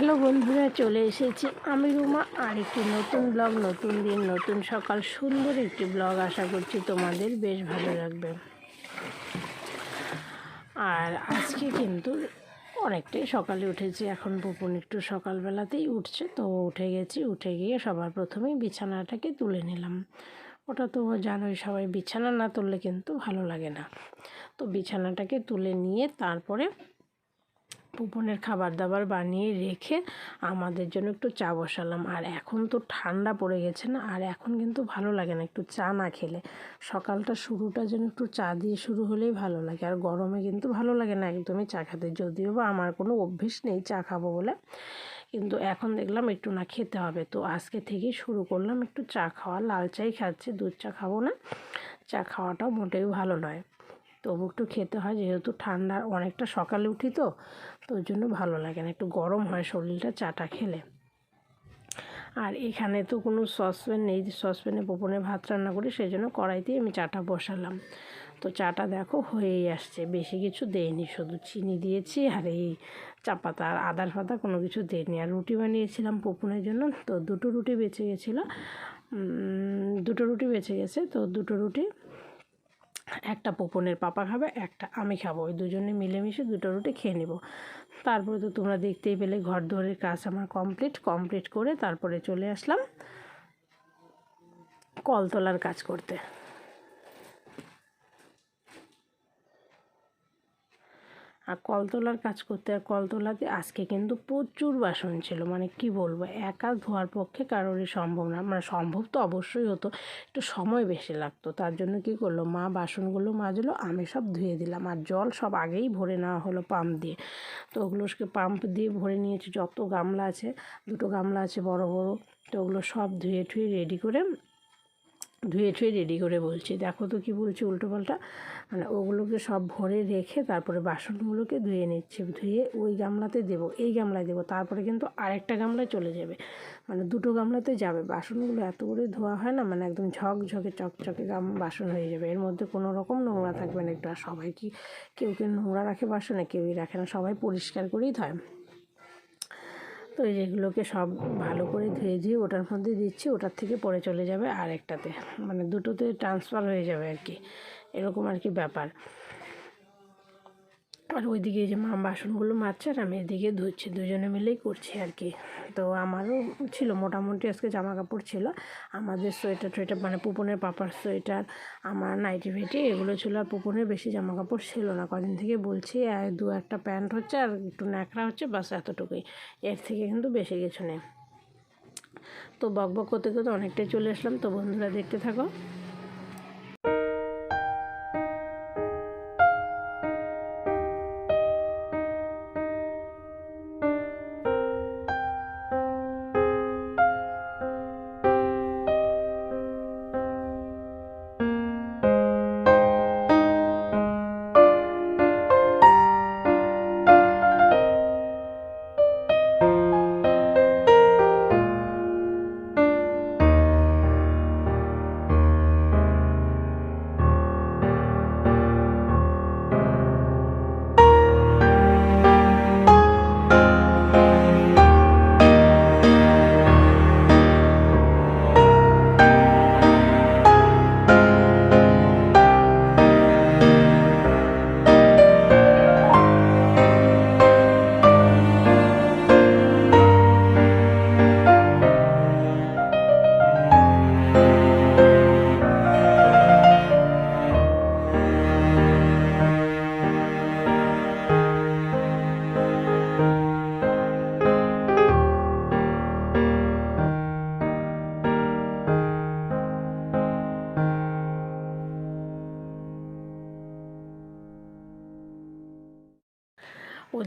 Hello বন্ধুরা, চলে এসেছি আমি রুমা। আর একটি নতুন ব্লগ নতুন দিন, নতুন সকাল, সুন্দর একটি ব্লগ আশা করছি তোমাদের বেশ ভালো লাগবে। আর আজকে কিন্তু অনেকটাই সকালে উঠেছি। এখন পুপুন একটু সকালবেলাতেই উঠছে, তো উঠে গেছি। উঠে গিয়ে সবার প্রথমেই বিছানাটাকে তুলে নিলাম। ওটা তো জানোই, সবাই বিছানা না তুললে কিন্তু ভালো লাগে না। তো বিছানাটাকে তুলে নিয়ে তারপরে পুপনের খাবার দাবার বানিয়ে রেখে আমাদের জন্য একটু চা বসালাম। আর এখন তো ঠান্ডা পড়ে গেছে না, আর এখন কিন্তু ভালো লাগে না একটু চা না খেলে। সকালটা শুরুটা যেন একটু চা দিয়ে শুরু হলেই ভালো লাগে, আর গরমে কিন্তু ভালো লাগে না একদমই চা খেতে। যদিও বা আমার কোনো অভ্যেস নেই চা খাব বলে, কিন্তু এখন দেখলাম একটু না খেতে হবে। তো আজকে থেকেই শুরু করলাম একটু চা খাওয়া। লাল চাই খাচ্ছি, দুধ চা খাব না। চা খাওয়াটাও মোটেও ভালো নয়। তবু একটু খেতে হয়, যেহেতু ঠান্ডা অনেকটা সকালে উঠি তো তো ওই জন্য ভালো লাগে না। একটু গরম হয় শরীরটা চাটা খেলে। আর এখানে তো কোনো সসপ্যান নেই সসপ্যানে পোপনে ভাত রান্না করি, সেই জন্য কড়াইতেই আমি চাটা বসালাম। তো চাটা দেখো হয়েই আসছে, বেশি কিছু দেয়নি শুধু চিনি দিয়েছি আর এই চা পাতা আর আদার পাতা কোনো কিছু দেয়নি আর রুটি বানিয়েছিলাম পোপনের জন্য, তো দুটো রুটি বেঁচে গেছিল। দুটো রুটি বেঁচে গেছে, তো দুটো রুটি একটা পোপনের পাপা খাবে, একটা আমি খাব। ওই দুজনে মিলেমিশে দুটো রুটি খেয়ে নেব। তারপরে তো তোমরা দেখতেই পেলে ঘর দৌড়ের কাজ আমার কমপ্লিট। কমপ্লিট করে তারপরে চলে আসলাম কলতলার কাজ করতে। আর কলতলার কাজ করতে আর কলতলাতে আজকে কিন্তু প্রচুর বাসন ছিল। মানে কি বলব, একা ধোয়ার পক্ষে কারোরই সম্ভব না। মানে সম্ভব তো অবশ্যই হতো, একটু সময় বেশি লাগতো। তার জন্য কি করল, মা বাসনগুলো মাজলো, আমি সব ধুয়ে দিলাম। আর জল সব আগেই ভরে নেওয়া হলো পাম্প দিয়ে। তো ওগুলোকে পাম্প দিয়ে ভরে নিয়েছি, যত গামলা আছে, দুটো গামলা আছে বড় বড়, তো ওগুলো সব ধুয়ে ঠুয়ে রেডি করে ধুয়ে ঠুয়ে রেডি করে বলছি, দেখো তো কী বলছি উল্টোপাল্টা মানে ওগুলোকে সব ভরে রেখে তারপরে বাসনগুলোকে ধুয়ে নিচ্ছি, ধুয়ে ওই গামলাতে দেবো, এই গামলায় দেবো, তারপরে কিন্তু আরেকটা গামলায় চলে যাবে। মানে দুটো গামলাতে যাবে, বাসনগুলো এত করে ধোয়া হয় না মানে একদম ঝকঝকে, চকচকে গাম, বাসন হয়ে যাবে। এর মধ্যে কোনো রকম নোংরা থাকবে না একটু, আর সবাই কি, কেউ কেউ নোংরা রাখে বাসনে, কেউই রাখে না, সবাই পরিষ্কার করেই ধয়। তো যেগুলোকে সব ভালো করে ধুয়ে দিয়ে ওটার মধ্যে দিচ্ছি, ওটার থেকে পরে চলে যাবে আর একটাতে মানে দুটোতে ট্রান্সফার হয়ে যাবে আর কি। এরকম আর কি ব্যাপার। আর ওইদিকে যে মা বাসনগুলো মাজছে আর আমি এদিকে ধুচ্ছি, দুজনে মিলেই করছি আর কি। তো আমারও ছিল, মোটামুটি আজকে জামা কাপড় ছিল। আমাদের সোয়েটার টোয়েটার মানে পুপনের পাপার সোয়েটার, আমার নাইটি ফেটি এগুলো ছিল। আর পুপনের বেশি জামা কাপড় ছিল না। কদিন থেকে বলছি আর দু একটা প্যান্ট হচ্ছে আর একটু ন্যাকড়া হচ্ছে, বাস এতটুকুই। এর থেকে কিন্তু বেশি কিছু নেই। তো বক বক করতে করতে অনেকটাই চলে আসলাম। তো বন্ধুরা দেখতে থাকো।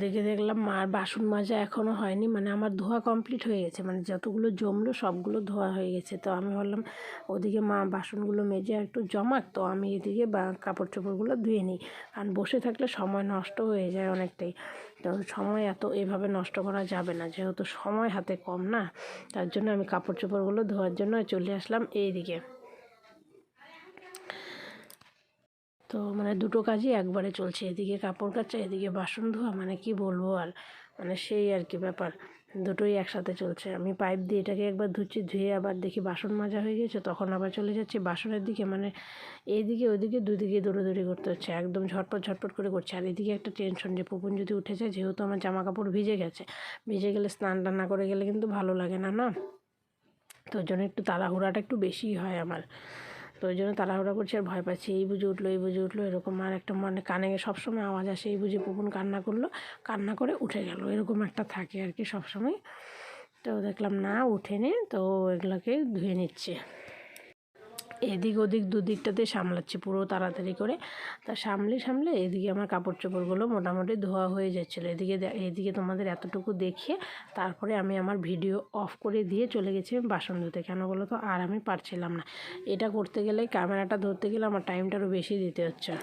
ওদিকে দেখলাম মার বাসন মাজা এখনও হয়নি মানে আমার ধোয়া কমপ্লিট হয়ে গেছে মানে যতগুলো জমলো সবগুলো ধোয়া হয়ে গেছে। তো আমি ভাবলাম ওদিকে মা বাসনগুলো মেজে একটু জমাক, তো আমি এদিকে বা কাপড় চোপড়গুলো ধুয়ে নিই। কারণ বসে থাকলে সময় নষ্ট হয়ে যায় অনেকটাই। তো সময় এত এভাবে নষ্ট করা যাবে না, যেহেতু সময় হাতে কম না, তার জন্য আমি কাপড় চোপড়গুলো ধোয়ার জন্য চলে আসলাম এইদিকে। তো মানে দুটো কাজই একবারে চলছে। এদিকে কাপড় কাচা, এদিকে বাসন ধোয়া মানে কি বলব আর? মানে সেই আর কি ব্যাপার। দুটোই একসাথে চলছে। আমি পাইপ দিয়ে এটাকে একবার ধুচ্ছি, ধুয়ে আবার দেখি বাসন মাজা হয়ে গেছে, তখন আবার চলে যাচ্ছি বাসনের দিকে। মানে এইদিকে ওইদিকে দুদিকে দৌড়োদৌড়ি করতে হচ্ছে, একদম ঝটপট ঝটপট করে করছে। আর এদিকে একটা টেনশন যে পুকুন যদি উঠে যায়, যেহেতু আমার জামা কাপড় ভিজে গেছে, ভিজে গেলে স্নান টান্না করে গেলে কিন্তু ভালো লাগে না না? তো ওই জন্য একটু তাড়াহুড়াটা একটু বেশিই হয় আমার। তো ওই জন্য তাড়াহুড়া করছে আর ভয় পাচ্ছি। এই বুঝে উঠল, এই বুঝে উঠল, এরকম আর একটা মানে কানে সবসময় আওয়াজ আসে। এই বুঝে পুকুন কান্না করল, কান্না করে উঠে গেল। এরকম একটা থাকে আর কি সবসময়। তো দেখলাম না, উঠেনি। তো এগুলোকে ধুয়ে নিচ্ছে। এদিক ওদিক দুদিকটাতে সামলাচ্ছি পুরো তাড়াতাড়ি করে। তা সামলে সামলে এদিকে আমার কাপড় চোপড়গুলো মোটামুটি ধোয়া হয়ে যাচ্ছিল। এদিকে এদিকে তোমাদের এতটুকু দেখিয়ে তারপরে আমি আমার ভিডিও অফ করে দিয়ে চলে গেছি বাসন ধুতে। কেন বলো তো? আর আমি পারছিলাম না। এটা করতে গেলে ক্যামেরাটা ধরতে গেলে আমার টাইমটারও বেশি দিতে হচ্ছে।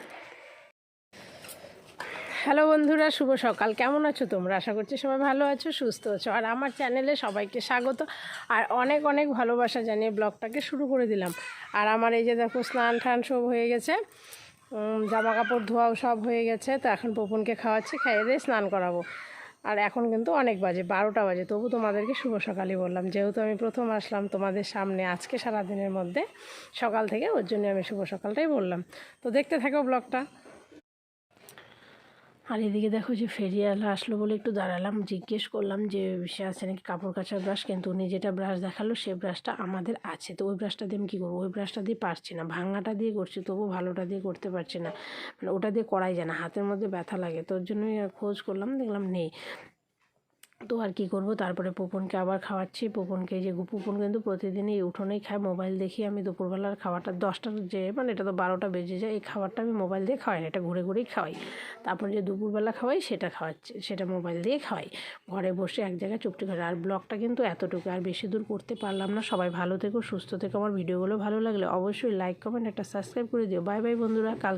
হ্যালো বন্ধুরা, শুভ সকাল। কেমন আছো তোমরা? আশা করছি সবাই ভালো আছো, সুস্থ আছো। আর আমার চ্যানেলে সবাইকে স্বাগত। আর অনেক অনেক ভালোবাসা জানিয়ে ব্লগটাকে শুরু করে দিলাম। আর আমার এই যে দেখো, স্নান টান সব হয়ে গেছে। জামা কাপড় ধোয়াও সব হয়ে গেছে। তো এখন পপুনকে খাওয়াচ্ছি, খাইয়ে দিয়ে স্নান করাবো। আর এখন কিন্তু অনেক বাজে, বারোটা বাজে। তবু তোমাদেরকে শুভ সকালই বললাম। যেহেতু আমি প্রথম আসলাম তোমাদের সামনে আজকে সারাদিনের মধ্যে, সকাল থেকে ওর জন্য আমি শুভ সকালটাই বললাম। তো দেখতে থাকো ব্লগটা। আর এদিকে দেখো যে ফেরিওয়ালা আসলো বলে একটু দাঁড়ালাম, জিজ্ঞেস করলাম যে সে আছে নাকি কাপড় কাচার ব্রাশ কিন্তু উনি যেটা ব্রাশ দেখাল সে ব্রাশটা আমাদের আছে। তো ওই ব্রাশটা দিয়ে আমি কী করব? ওই ব্রাশটা দিয়ে পারছি না। ভাঙাটা দিয়ে করছি তবু ভালোটা দিয়ে করতে পারছি না। মানে ওটা দিয়ে করাই যায় না, হাতের মধ্যে ব্যথা লাগে। তোর জন্যই খোঁজ করলাম, দেখলাম নেই। তো আর কি করব? তারপরে পুপনকে আবার খাওয়াচ্ছি। পুপনকে যে পুপন কিন্তু প্রতিদিনই উঠোনেই খায়। মোবাইল দেখি আমি দুপুরবেলার খাবারটা দশটার যে মানে এটা তো বারোটা বেজে যায়। এই খাবারটা আমি মোবাইল দিয়ে খাওয়াই না, এটা ঘুরে ঘুরেই খাওয়াই। তারপরে যে দুপুরবেলা খাওয়াই, সেটা খাওয়াচ্ছি, সেটা মোবাইল দিয়ে খাওয়াই। ঘরে বসে এক জায়গায় চুপটি করে। আর ব্লগটা কিন্তু এতটুকু, আর বেশি দূর করতে পারলাম না। সবাই ভালো থেকো, সুস্থ থেকো। আমার ভিডিওগুলো ভালো লাগলে অবশ্যই লাইক কমেন্ট একটা সাবস্ক্রাইব করে দিও। বাই বাই বন্ধুরা। কালকে